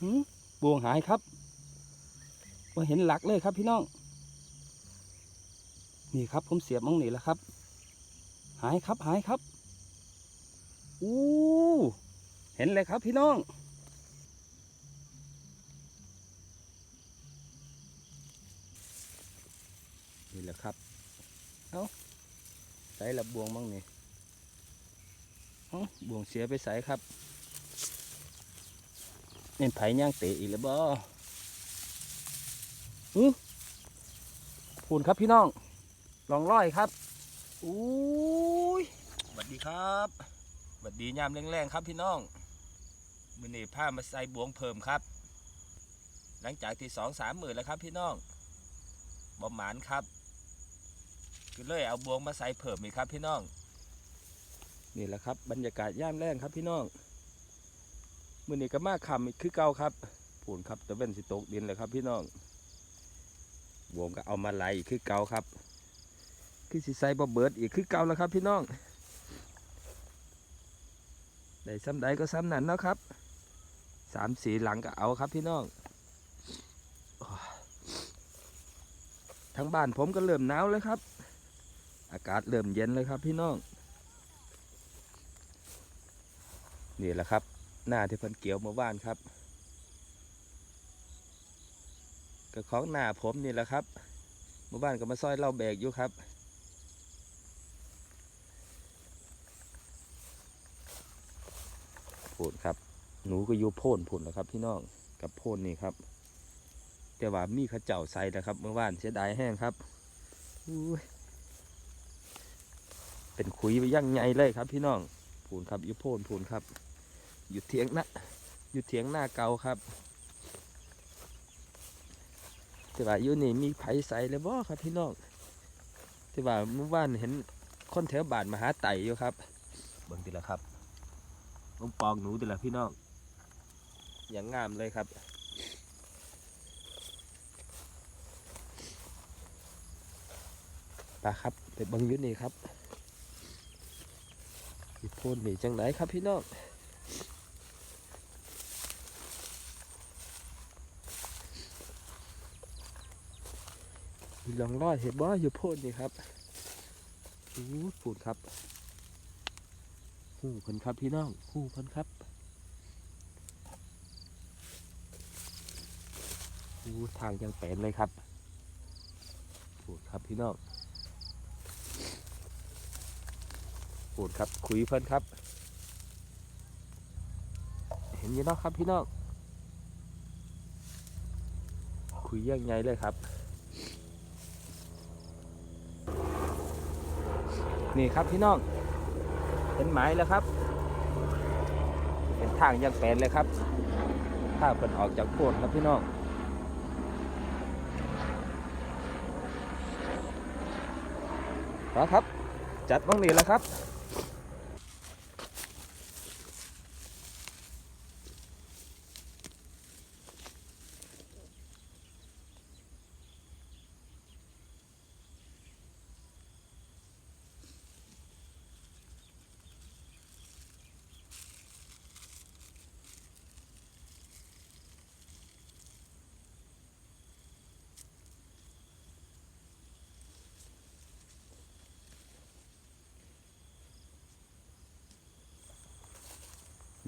หืมบวงหายครับมาเห็นหลักเลยครับพี่น้อง นี่ครับผมเสียบมังนี่แล้วครับ หายครับหายครับ อู้เห็นเลยครับพี่น้อง นี่แหละครับ เอาใส่ละบวงมั่งนี่เอาบวงเสียไปใส่ครับ เน่นไผ่ย่างเตะอีกแล้วบ่อือพูนครับพี่น้อง ลองร้อยครับอุ้ยสวัสดีครับสวัสดียามแรงๆครับพี่น้องมือนี่ผ้ามาใส่บวงเพิ่มครับ หลังจากที่สองสามหมื่นแล้วครับพี่น้องบอมหมานครับก็เลยเอาบวงมาใส่เพิ่มอีกครับพี่น้อง นี่แหละครับ บรรยากาศย่ามแรงครับพี่น้อง มือนี้ก็มาคำอีกคือเก่าครับผูนครับตะเว้นสิตกดินเลยครับ พี่น้องวงก็เอามาไล่อีกคือเก่าครับ คือสิใส่บ่เบิร์ดอีกคือเก่าแล้วครับ พี่น้องได้ซ้ำใดก็ซ้ำนั้นนะครับสามสีหลังก็เอาครับพี่น้องทั้งบ้านผมก็เริ่มหนาวเลยครับ อากาศเริ่มเย็นเลยครับพี่น้อง นี่แหละครับ หน้าที่เพันเกี่ยวเมื่อวานครับก็ของหน้าผมนี่แหละครับเมื่อวานก็มาซอยเล่าแบกอยู่ครับพูดครับ หนูก็อยู่โพ่นพุ่นแล้วครับ พี่น้องกับโพ่นนี่ครับ แต่ว่ามีข้าเจ้าใส่นะครับ เมื่อวานเสียดายแห้งครับเป็นขุยไปยั่งใหญ่เลยครับ พี่น้องพูนครับอยู่โพ่นพูนครับ อยู่เถียงนะอยู่เถียงหน้าเก่าครับ แต่ว่าอยู่นี่มีไผใส่เลยบ่ครับพี่น้องแต่ว่าเมื่อวานเห็นคนแถวบ้านมาหาไต่อยู่ครับเบิ่งดีละครับลงปองหนูดีละพี่น้องอย่างงามเลยครับปลาครับไปเบังอยุนี่ครับพี่พูนนี่จังไหนครับพี่น้อง ลองรอดเห็นบ่อยู่พ่นนี่ครับอู้พูดครับหูคนครับพี่น้องหูคนครับอู้ทางยังเป็นเลยครับพูดครับพี่น้องปูดครับคุยเพิ่นครับ เห็นยี่เนาะครับพี่น้องคุยยังไงเลยครับ นี่ครับพี่น้อง เห็นไหมแล้วครับ เป็นทางยังแปลนเลยครับ ถ้าเป็นออกจากโคดครับพี่น้องเอาครับ จัดบ้างนี่แล้วครับ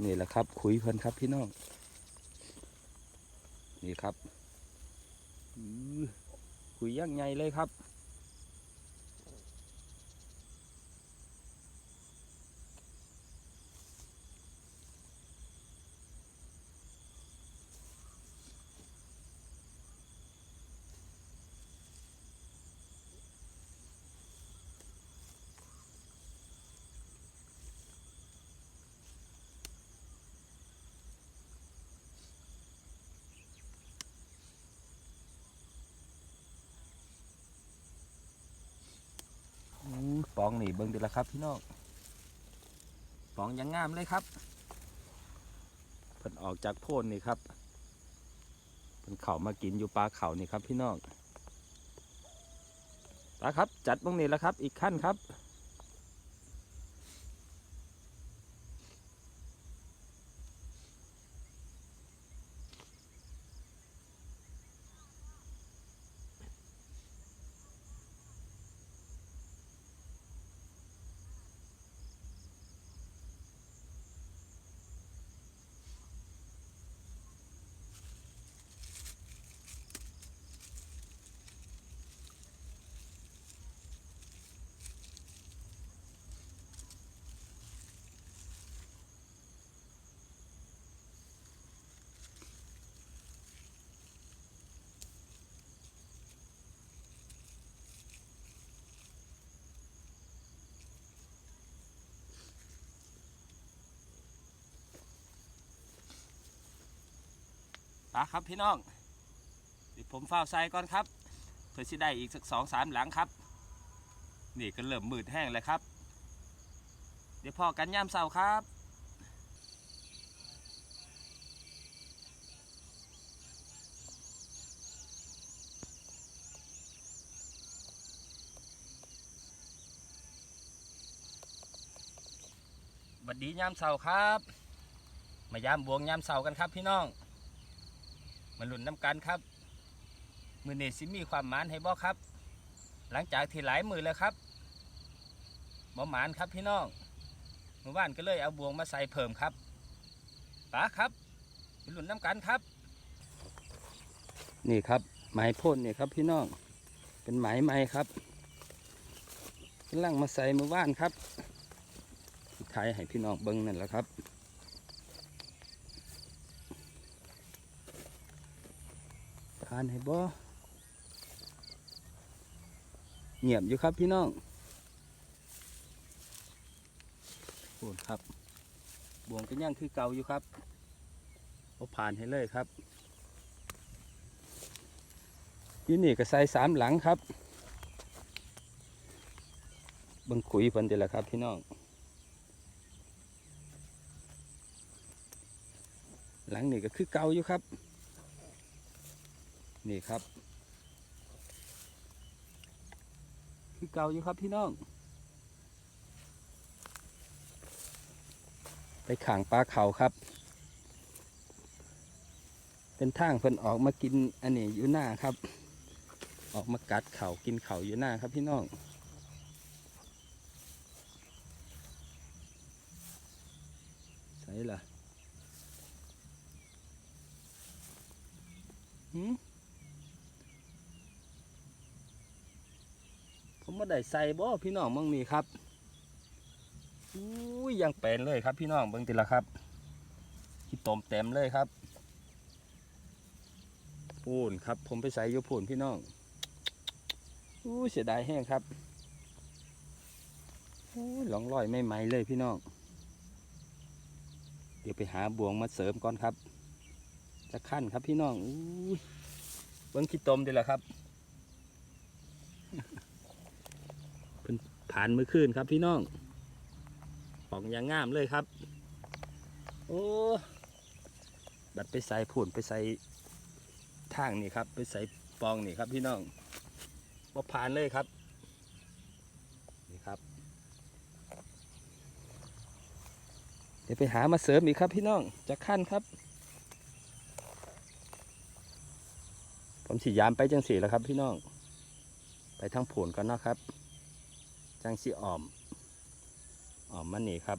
นี่แหละครับ คุยเพิ่นครับพี่น้อง นี่ครับคุยยังไงเลยครับ องนี่เบิ้งดีละครับ พี่น้องปองยังงามเลยครับเพิ่นออกจากโพนนี่ครับเพิ่นเข่ามากินอยู่ปลาเข่านี่ครับพี่น้องปลาครับ จัดตรงนี้แล้วครับ อีกขั้นครับ ปาครับพี่น้องเดี๋ยวผมเฝ้าใส่ก่อนครับ เพื่อสิได้อีกสักสองสามหลังครับ นี่ก็เริ่มมืดแห้งแล้วครับ เดี๋ยวพอกันย่ามเสาครับบัดดียามเสาครับ มายามบวงยามเสากันครับพี่น้อง มาลุ้นน้ำกันครับ มือนี้สิมีความหมานให้บ่ครับ หลังจากที่หลายมือแล้วครับบ่หมานครับพี่น้องเมื่อวานก็เลยเอาบวงมาใส่เพิ่มครับป๋าครับไปลุ้นน้ำกันครับ นี่ครับไหมพ่นนี่ยครับพี่น้องเป็นไหมไหมครับกำลังมาใส่เมื่อวานครับไทยให้พี่น้องเบิ้งนั่นแหละครับานให้บ่เงียบอยู่ครับพี่น้องโอ้ครับบวงก็ย่างคือเก่าอยู่ครับเอาผ่านให้เลยครับยี่นี่ก็ใส่สามหลังครับบังขุยพิ่นเดียวละครับพี่น้อง หลังนี่ก็คือเก่าอยู่ครับ นี่ครับคือเก่าอยู่ครับพี่น้อง ไปขังปลาเขาครับ เป็นทางเพิ่นออกมากินอันนี้อยู่หน้าครับ ออกมากัดเขากินเขาอยู่หน้าครับพี่น้องใส่ละหื ผมมาได้ใส่บ่พี่น้องมั่งนี่ครับอุ้ยยังเป็นเลยครับพี่น้องเบิ่งติละครับที่ต้มเต็มเลยครับพูนครับ ผมไปใส่ยู่พูนพี่น้องอู้เสียดายแห้งครับอู้หลงลอยไม่ไหมเลยพี่น้องเดี๋ยวไปหาบวงมาเสริมก่อนครับ จะขั้นครับพี่น้องอู้ยเบิ้งขี้ตมดีละครับ เพิ่น ผ่านมือคืนครับพี่น้องปองอยางงามเลยครับ โอ้บัดไปใส่ผุ่นไปใส่ทางนี่ครับ ไปใส่ปองนี่ครับพี่น้องบ่ผ่านเลยครับนี่ครับ เดี๋ยวไปหามาเสริมอีกครับพี่น้องจะขั้นครับ ผมสียามไปจังสีแล้วครับพี่น้อง ไปทางผลก่อนนะครับ จังสีอ่อมอ่อมมันนี่ครับ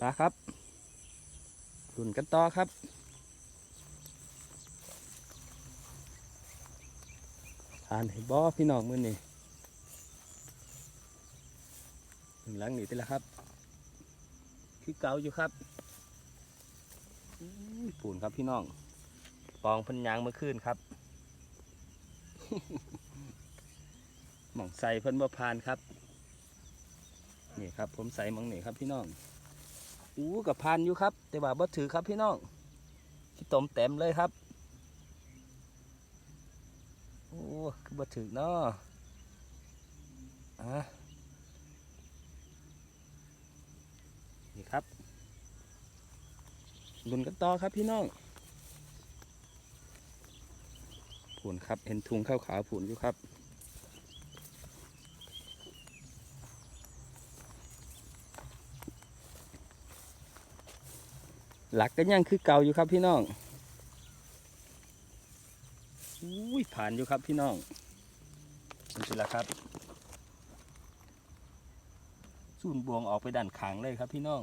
ปลาครับรุ่นกันต่อครับทานให้บอพี่น้องมือนี่หนึ่งหลังนี่ไปแล้วครับ คือเก่าอยู่ครับปูนครับพี่น้อง ปองพันยางเมื่อคืนครับ หม่องใส่เพิ่นบ่พานครับนี่ครับ ผมใส่หมองนี่ครับพี่น้องอู้กับพานอยู่ครับ แต่ว่าบ่ถือครับพี่น้องที่ตมเต็มเลยครับโอ้คือบ่ถือเนาะอะนี่ครับลุนกันต่อครับพี่น้องผุนครับเห็นทุงข้าวขาวผุนอยู่ครับ หลักก็ยังคือเก่าอยู่ครับพี่น้องอุ้ยผ่านอยู่ครับพี่น้องนี่สิละครับสูนบวงออกไปด้านขางเลยครับพี่น้อง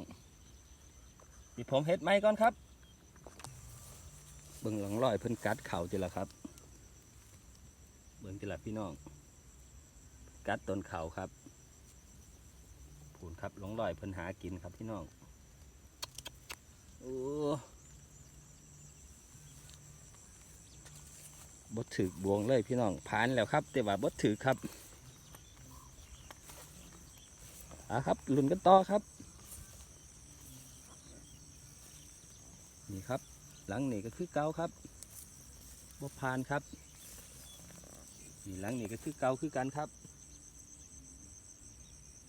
เดี๋ยวผมเฮ็ดไม้ก่อนครับเบิ่งหลังลอยเพิ่นกัดเข่าจิละครับเบิ่งจิละพี่น้อง กัดต้นเข่าครับผูนครับหลงลอยเพิ่นหากินครับพี่น้อง บดถือบวงเลยพี่น้องผ่านแล้วครับ แต่ว่าบดถือครับอะครับลุนกันต่อครับ นี่ครับ หลังนี่ก็คือเกาครับบ่านครับนี่หลังนี่ก็คือเกาคือกันครับ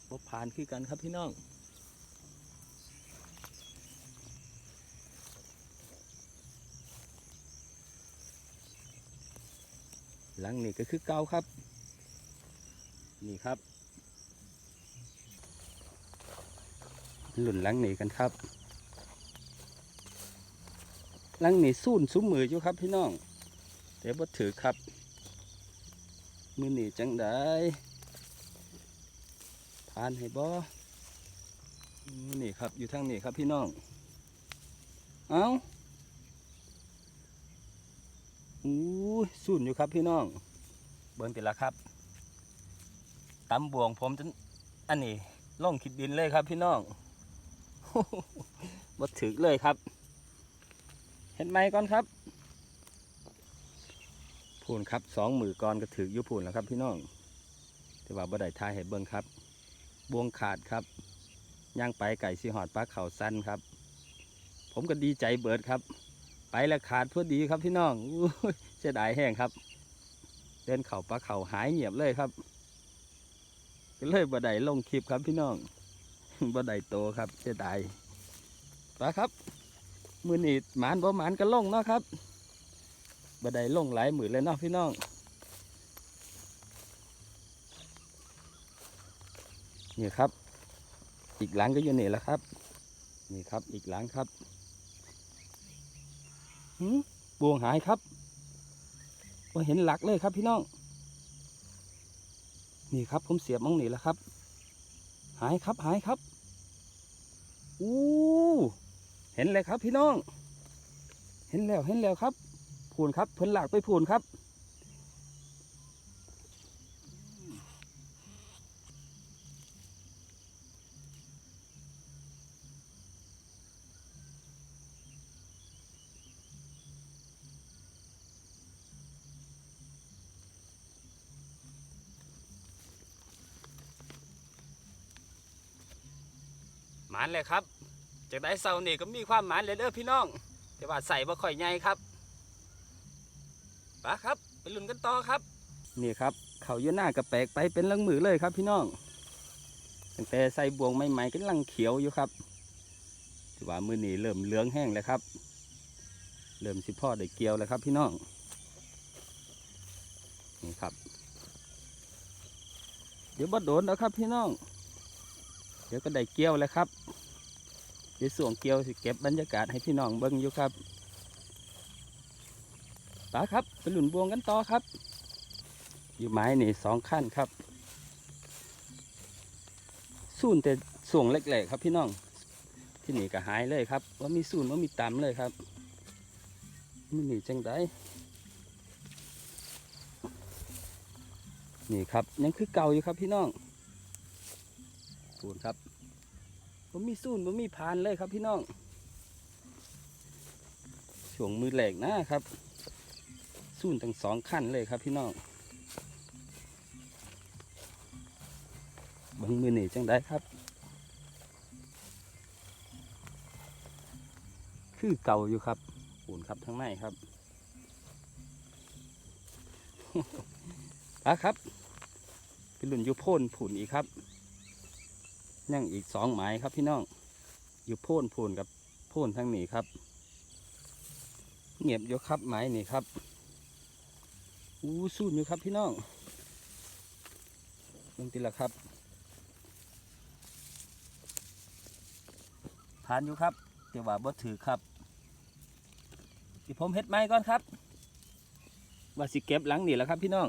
บ่านคือกันครับพี่น้อง หลังนี่ก็คือเกาครับ นี่ครับหลุ่นหลังนี่กันครับหลังนี่สูนซุ้มมืออยู่ครับพี่น้องแต่บ่ถือครับ มือนี่จังได้ผ่านให้บ่มือนี่ครับอยู่ทางนี้ครับพี่น้อง เอา อู้สูนอยู่ครับพี่น้อง เบิ่งติละครับตำบวงผมจนอันนี้ล่องขิดดินเลยครับพี่น้องบ่ถือเลยครับ เห็นไหมก่อนครับพูนครับสองมือก่อนก็ถือยู่พูนแล้วครับพี่น้อง แต่ว่าบ่ได้ทายให้เบิ่งครับ บวงขาดครับย่างไปไก่สีหอดปลาเข่าสั้นครับ ผมก็ดีใจเบิดครับ ไปแล้วขาดพอดีครับพี่น้องเสียดายแห้งครับ เดินเข่าปลาเข่าหายเงียบเลยครับก็เลยบ่ได้ลงคลิปครับพี่น้องบ่ได้โตครับเสียดายปลาครับมือนีหมานบ่หมานก็ลงเนาะครับบ่ได้ลงหลายหมือเลยเนาะพี่น้องนี่ครับ อีกหลังก็อยู่นี่แหละครับ นี่ครับอีกหลังครับ บวงหายครับว่าเห็นหลักเลยครับพี่น้อง นี่ครับผมเสียบมังนี่แล้วครับ หายครับหายครับ อู้เห็นเลยครับพี่น้อง เห็นแล้วเห็นแล้วครับพูนครับเพิ่นหลักไปพูนครับ มานเลยครับ จากได้เสานี่ก็มีความหมานเลยเด้อพี่น้อง แต่ว่าใส่บ่ค่อยใหญ่ครับปะครับ ไปลุ้นกันต่อครับ นี่ครับ เขาอยู่หน้ากระแปลกไปเป็นลังมือเลยครับ พี่น้องตั้งแต่ใส่บวงใหม่ๆก็ลังเขียวอยู่ครับถือว่ามือนี้เริ่มเหลืองแห้งแล้วครับ เริ่มสิพ่อได้เกี่ยวแล้วครับ พี่น้อง นี่ครับ เดี๋ยวบ่โดนแล้วครับพี่น้อง เดี๋ยวก็ได้เกี่ยวแล้วครับเดี๋ยวส่วงเกี่ยวสิเก็บบรรยากาศให้พี่น้องเบิ่งอยู่ครับปาครับไปหลุนบวงกันต่อครับ อยู่ไม้นี่สองขั้นครับสูนแต่ส่วงเล็กๆครับพี่น้องที่นี่ก็หายเลยครับว่ามีสูนว่ามีต่ำเลยครับนี่นี่จังได้นี่ครับยังคือเก่าอยู่ครับพี่น้อง สูนครับผมมีสูนผมมีพานเลยครับพี่น้องช่วงมือแหลกนะครับ สูนทั้งสองขั้นเลยครับพี่น้องเบังมือหนีจังได้ครับ คือเก่าอยู่ครับปูนครับทั้งในครับปะครับเป็นหลุนอยูโพ่นผุนอีกครับ ยังอีกสองหมายครับพี่น้อง อยู่โพ่นพูนกับโพ่นทั้งนี้ครับ เงียบอยู่ครับหมายนี่ครับอู้สู้อยู่ครับพี่น้องลงตีละครับผ่านอยู่ครับเดี๋ยวว่าบ่ถือครับที่ผมเฮ็ดไม้ก่อนครับว่าสิเก็บหลังนี่แหละครับพี่น้อง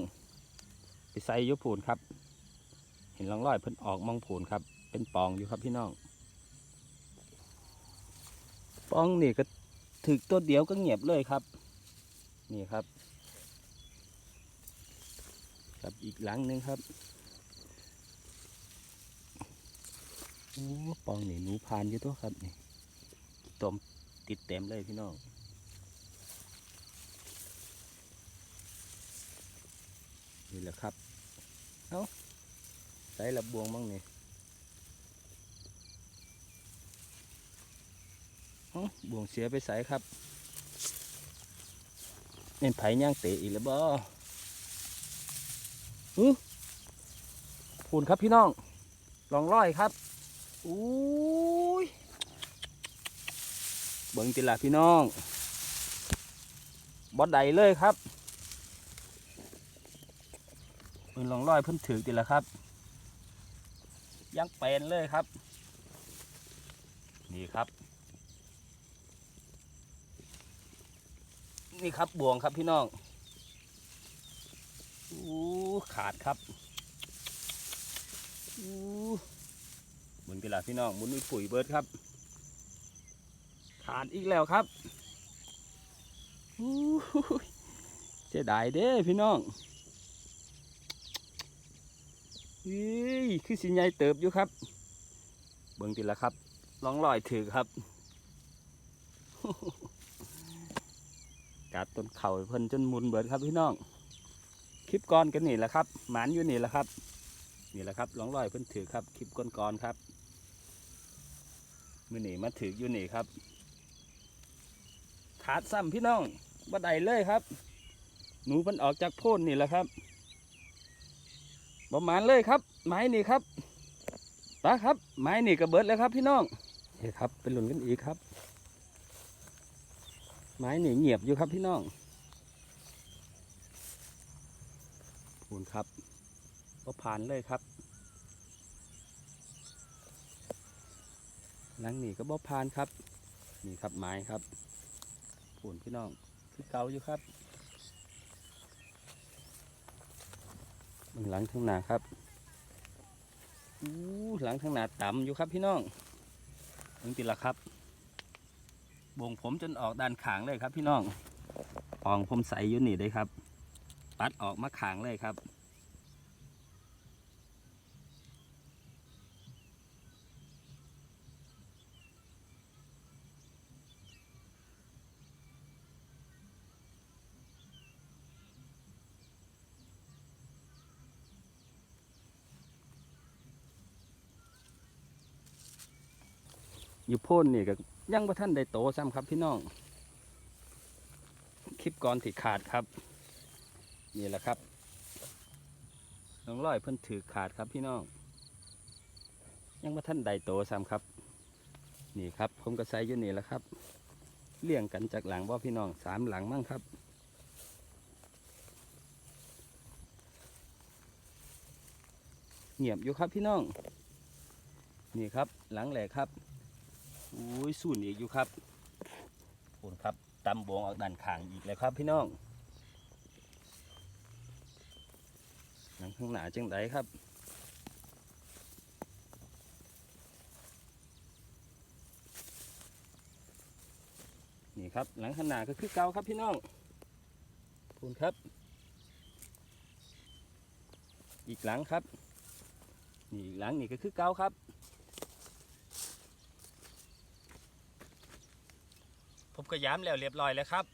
ไปใส่ยุพูนครับ เห็นร่องรอยเพิ่นออกมองพูนครับ เป็นปองอยู่ครับพี่น้อง ปองนี่ก็ถึกตัวเดียวก็เงียบเลยครับ นี่ครับ กับอีกหลังหนึ่งครับโอ้ปองนี่หนูพานอยู่ตัวครับนี่ตมติดเต็มเลยพี่น้องนี่แหละครับ เอาใส่ระบวงบ้างนี่ เอ้า เอ้า บ่วงเสียไปใส่ครับเน่นไผย่างเตะอีกแล้วบ่ฮึพูนครับพี่น้อง ลองร้อยครับอุ้ยเบิ่งติละพี่น้องบอดใดเลยครับเบิ่งลองร้อยเพิ่นถือติละครับยังเป็นเลยครับ นี่ครับ นี่ครับบ่วงครับพี่น้องอู้ขาดครับอู้หมุนกีฬาพี่น้องหมุนมีปุ๋ยเบิร์ดครับ ขาดอีกแล้วครับอู้เสียดายเด้พี่น้องเฮ้ยคือสิใหญ่เติบอยู่ครับ เบิ่งติละครับลองลอยถือครับ กัดต้นเข่าเพิ่นจนมุนเบิดครับพี่น้อง คลิปก่อนกันนี่แหละครับ หมานอยู่นี่แหละครับ นี่แหละครับลองลอยเพิ่นถือครับ คลิปก่อนๆครับมือหนีมาถืออยู่นี่ครับ ขาดซ้ำพี่น้องบ่ได้เลยครับ หนูเพิ่นออกจากโพ่นนี่แหละครับประมาณเลยครับ ไม้นี่ครับปาครับ ไม้นี่ก็เบิดแล้วครับพี่น้องนี่ครับเป็นหลุนกันอีกครับ ไม้นี่เงียบอยู่ครับพี่น้องพูนครับก็ผ่านเลยครับหลังนี่ก็บ่ผ่านครับ นี่ครับไม้ครับพูนพี่น้องคือเก่าอยู่ครับหลังทางหนาครับอู้หลังทางหนาต่ำอยู่ครับพี่น้องถึงติดละครับ บ่งผมจนออกด้านขางเลยครับพี่น้องปองผมใสอยู่นี่เลยครับ ปัดออกมาขางเลยครับ อยู่โพ่นนี่ก็ยังบ่ท่านได้โตซ้ำครับพี่น้อง คลิปก่อนที่ขาดครับ นี่แหละครับน้องร้อยเพิ่นถือขาดครับพี่น้อง ยังบ่ท่านได้โตซ้ำครับ นี่ครับ ผมก็ใส่อยู่นี่แหละครับ เลี้ยงกันจากหลังว่าพี่น้องสามหลังมั่งครับเงียบอยู่ครับพี่น้อง นี่ครับหลังแหลกครับ อุ้ยสูนอีกอยู่ครับโอนครับตำบวงออกด้านข้างอีกแล้วครับพี่น้องหลังข้างหน้าจังไดครับนี่ครับหลังข้างหน้าก็คือเก่าครับพี่น้องพูนครับ อีกหลังครับ นี่อีกหลังนี่ก็คือเก่าครับ ผม ก็ย้ำแล้วเรียบร้อยแล้วครับ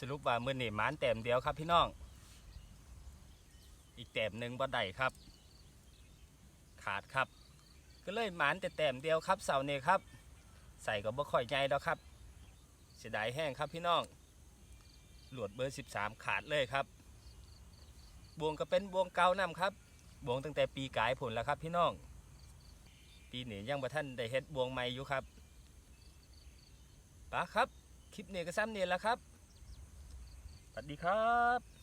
สรุปว่ามือนี่หมานแต้มเดียวครับพี่น้อง อีกแต้มหนึ่งบ่ได้ครับ ขาดครับ ก็เลยหมานแต่แต้มเดียวครับเสาร์นี้ครับ ใส่ก็บ่ค่อยใหญ่แล้วครับเสียดายแห้งครับพี่น้องหลวดเบอร์ 13 ขาดเลยครับ บวงก็เป็นบวงเก่านํครับ บวงตั้งแต่ปีกายผลแล้วครับพี่น้อง ปีนี้ยังบ่ท่านได้เฮ็ดบวงใหม่อยู่ครับ ปะครับ คลิปเนี้ก็ซ้ำเนี่ยแล้วครับ สวัสดีครับ